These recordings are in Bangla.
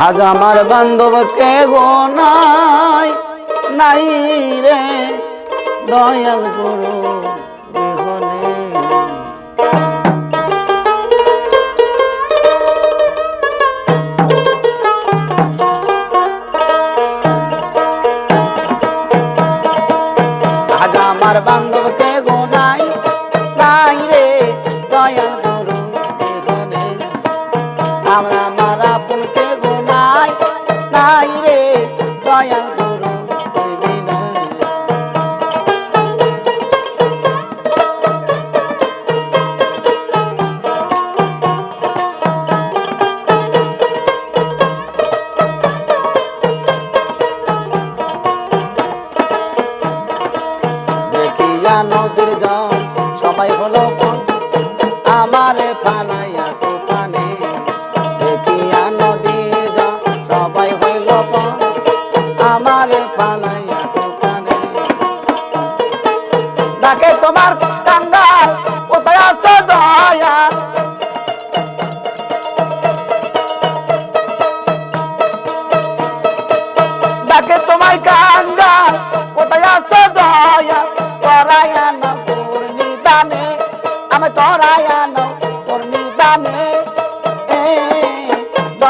আজ আমার বান্ধব কে গো নাই? নাই রে দয়াল গুরু আমার বান্ধব নদীর জল সবাই হলো আমারে ফালাইয়া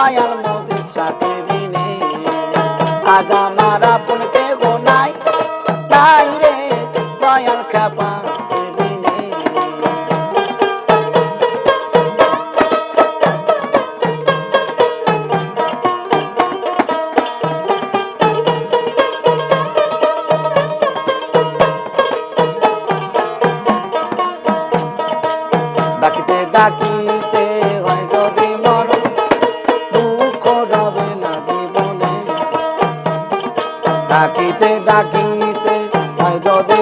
দয়াল মোদের সাথে বিনে। আজ আমার আপন কে নাই নাই রে দয়াল খাপা ডাকিতে ডাকিতে ডাকিতে ডাকিতে যদি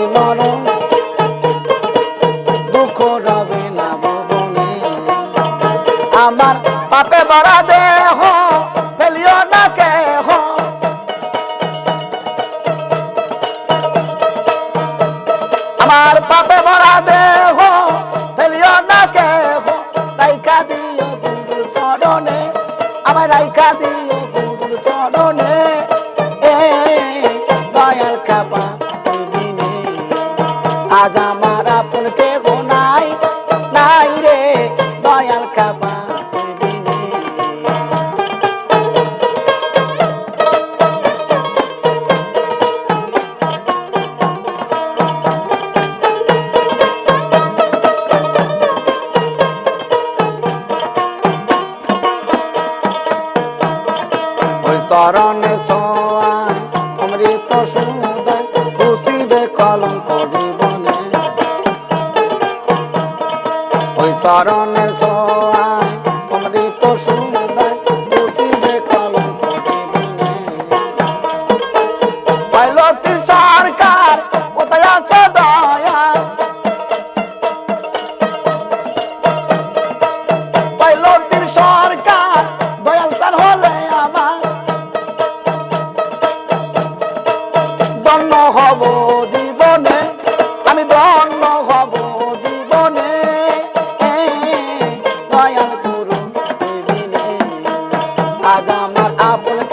ওই শরণে সোয়াই অমৃত সুদয় খুশিবে কলঙ্ক জীবনে। ওই শরণের সোয়াই পাইলতি সরকার, কোথায় আছে দয়া পাইলতির সরকার হব জীবনে, আমি ধন্য হব জীবনে। আজ আমার আপন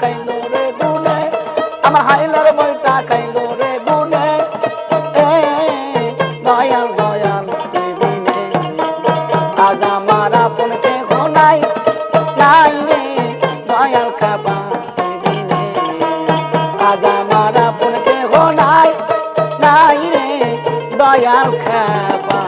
খাইলো রে গুনে, আমার হাইলার বইটা খাইলো রে গুনে। এ দয়াল দয়াল দেবিনে আজ আমার আপন কেহ নাই নাই রে দয়াল খাবা দিবিনে আজ আমার আপন নাই নাই রে দয়াল খাবা